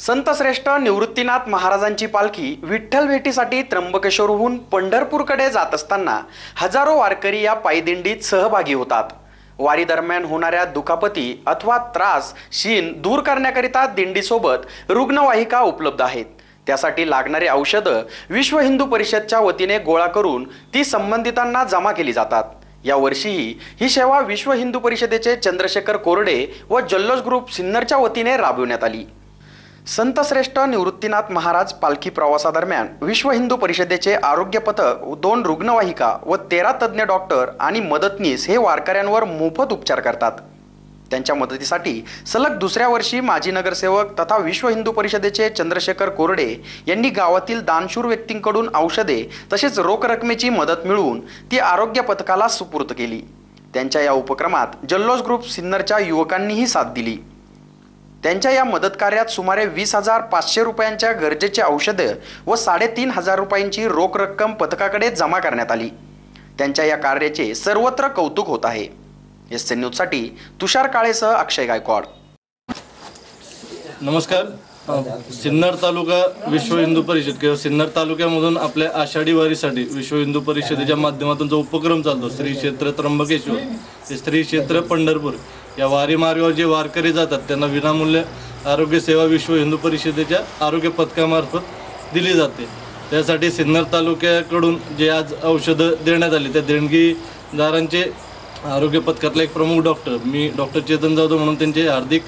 संतश्रेष्ठ निवृत्तीनाथ महाराजांची पालखी विठ्ठल भेटीसाठी त्र्यंबकेश्वरहून पंढरपूरकडे जात असताना हजारो वारकरी या पायदिंडीत सहभागी होतात. वारी दरम्यान होणाऱ्या दुखापती अथवा त्रास शीन दूर करण्याकरिता दिंडीसोबत रुग्णवाहिका उपलब्ध आहेत. त्यासाठी लागणारी औषधं विश्व हिंदू परिषदच्या वतीने गोळा करून ती संबंधितांना जमा केली जातात. यावर्षीही ही सेवा विश्व हिंदू परिषदेचे चंद्रशेखर कोरडे व जल्लोष ग्रुप सिन्नरच्या वतीने राबविण्यात आली. संतश्रेष्ठ निवृत्तीनाथ महाराज पालखी प्रवासादरम्यान विश्व हिंदू परिषदेचे आरोग्य पथक दोन रुग्णवाहिका व तेरा तज्ज्ञ डॉक्टर आणि मदतनीस हे वारकऱ्यांवर मोफत उपचार करतात. त्यांच्या मदतीसाठी सलग दुसऱ्या वर्षी माजी नगरसेवक तथा विश्व हिंदू परिषदेचे चंद्रशेखर कोरडे यांनी गावातील दानशूर व्यक्तींकडून औषधे तसेच रोख रकमेची मदत मिळवून ती आरोग्य पथकाला सुपूर्द केली. त्यांच्या या उपक्रमात जल्लोष ग्रुप सिन्नरच्या युवकांनीही साथ दिली. त्यांच्या या मदतकार्यात सुमारे वीस हजार पाचशे रुपयांच्या गरजेची औषधं व साडेतीन हजार रुपयांची रोख रक्कम पथकाकडे जमा करण्यात आली. त्यांच्या या कार्याचे सर्वत्र कौतुक होत आहे. एस एन न्यूजसाठी तुषार काळेसह अक्षय गायकवाड. नमस्कार. सिन्नर तालुका विश्व हिंदू परिषद किंवा सिन्नर तालुक्यामधून आपल्या आषाढी वारीसाठी विश्व हिंदू परिषदेच्या माध्यमातून जो उपक्रम चालतो श्री क्षेत्र त्र्यंबकेश्वर ते श्री क्षेत्र पंढरपूर या वारी मार्गावर जे वारकरी जातात त्यांना विनामूल्य आरोग्य सेवा विश्व हिंदू परिषदेच्या आरोग्य पथकामार्फत दिली जाते. त्यासाठी सिन्नर तालुक्याकडून जे आज औषधं देण्यात आली त्या देणगीदारांचे आरोग्य पथकातला एक प्रमुख डॉक्टर मी डॉक्टर चेतन जाधव म्हणून त्यांचे हार्दिक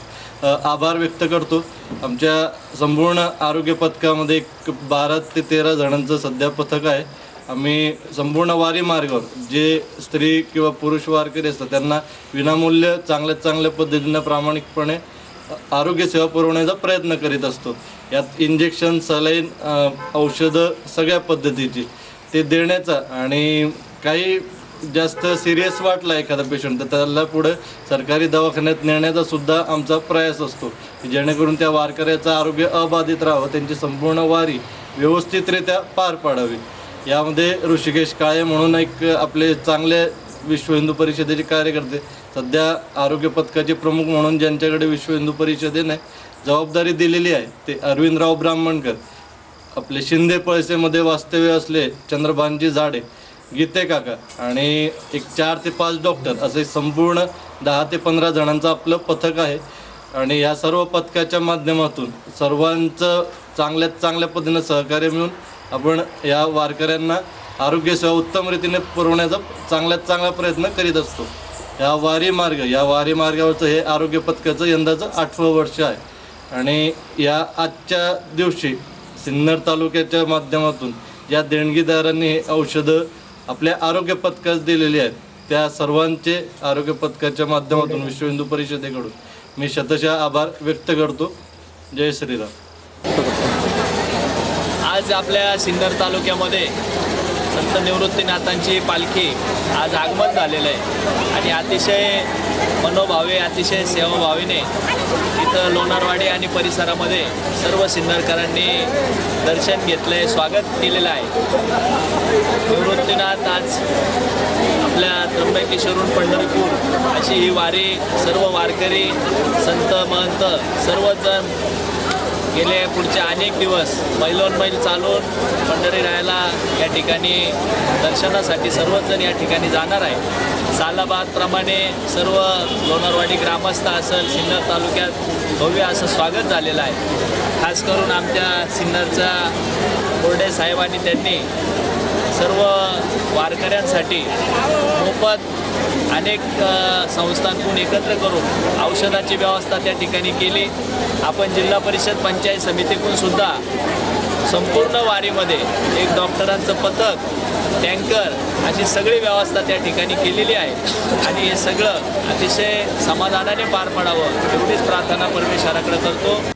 आभार व्यक्त करतो. आमच्या संपूर्ण आरोग्य पथकामध्ये एक बारा ते तेरा जणांचं सध्या पथक आहे. आम्ही संपूर्ण वारी मार्गावर जे स्त्री किंवा पुरुष वारकरी असतात त्यांना विनामूल्य चांगल्यात चांगल्या पद्धतीनं प्रामाणिकपणे आरोग्य सेवा पुरवण्याचा प्रयत्न करीत असतो. यात इंजेक्शन सलाईन औषधं सगळ्या पद्धतीची ते देण्याचा आणि काही जास्त सिरियस वाटला एखादा पेशंट तर त्याला पुढे सरकारी दवाखान्यात नेण्याचा सुद्धा आमचा प्रयास असतो. जेणेकरून त्या वारकऱ्याचं आरोग्य अबाधित राहावं त्यांची संपूर्ण वारी व्यवस्थितरित्या पार पाडावी. यामध्ये ऋषिकेश काळे म्हणून एक आपले चांगले विश्व हिंदू परिषदेचे कार्यकर्ते सध्या आरोग्य पथकाचे प्रमुख म्हणून ज्यांच्याकडे विश्व हिंदू परिषदेने जबाबदारी दिलेली आहे ते अरविंदराव ब्राह्मणकर. आपले शिंदे पळसेमध्ये वास्तव्य असले चंद्रभानजी झाडे गीते काका आणि एक चार ते पाच डॉक्टर असे संपूर्ण दहा ते पंधरा जणांचं आपलं पथक आहे. आणि या सर्व पथकाच्या माध्यमातून सर्वांचं चांगल्यात चांगल्या पद्धतीनं सहकार्य मिळून आपण या वारकऱ्यांना आरोग्यसेवा उत्तम रीतीने पुरवण्याचा चांगल्यात चांगला प्रयत्न करीत असतो. या वारी मार्ग या वारी मार्गावरचं हे आरोग्य पथकाचं यंदाचं आठवं वर्ष आहे. आणि या आजच्या दिवशी सिन्नर तालुक्याच्या माध्यमातून या देणगीदारांनी हे औषधं आपल्या आरोग्य पथकास दिलेली आहेत. त्या सर्वांचे आरोग्य पथकाच्या माध्यमातून विश्व हिंदू परिषदेकडून मी शतशः आभार व्यक्त करतो. जय श्रीराम. आज आपल्या सिन्नर तालुक्यामध्ये संत निवृत्तीनाथांची पालखी आज आगमन झालेलं आहे. आणि अतिशय मनोभावे अतिशय सेवाभावीने इथं लोणारवाडी आणि परिसरामध्ये सर्व सिन्नरकरांनी दर्शन घेतलं आहे स्वागत केलेलं आहे. निवृत्तीनाथ आज आपल्या त्र्यंबकेश्वरून पंढरपूर अशी ही वारी सर्व वारकरी संत महंत सर्वजण गेले पुढचे अनेक दिवस मैलोन मैल चालून पंढरी राहायला या ठिकाणी दर्शनासाठी सर्वच जण या ठिकाणी जाणार आहे. सालाबादप्रमाणे सर्व लोणारवाडी ग्रामस्थ असेल सिन्नर तालुक्यात भव्य असं स्वागत झालेलं आहे. खास करून आमच्या सिन्नरच्या बोर्डे साहेबांनी त्यांनी सर्व वारकऱ्यांसाठी मोफत अनेक संस्थांकडून एकत्र करून औषधाची व्यवस्था त्या ठिकाणी केली. आपण जिल्हा परिषद पंचायत समितीकडून सुद्धा संपूर्ण वारीमध्ये एक डॉक्टरांचं पथक टँकर अशी सगळी व्यवस्था त्या ठिकाणी केलेली आहे. आणि हे सगळं अतिशय समाधानाने पार पडावं एवढीच प्रार्थना परमेश्वराकडे करतो.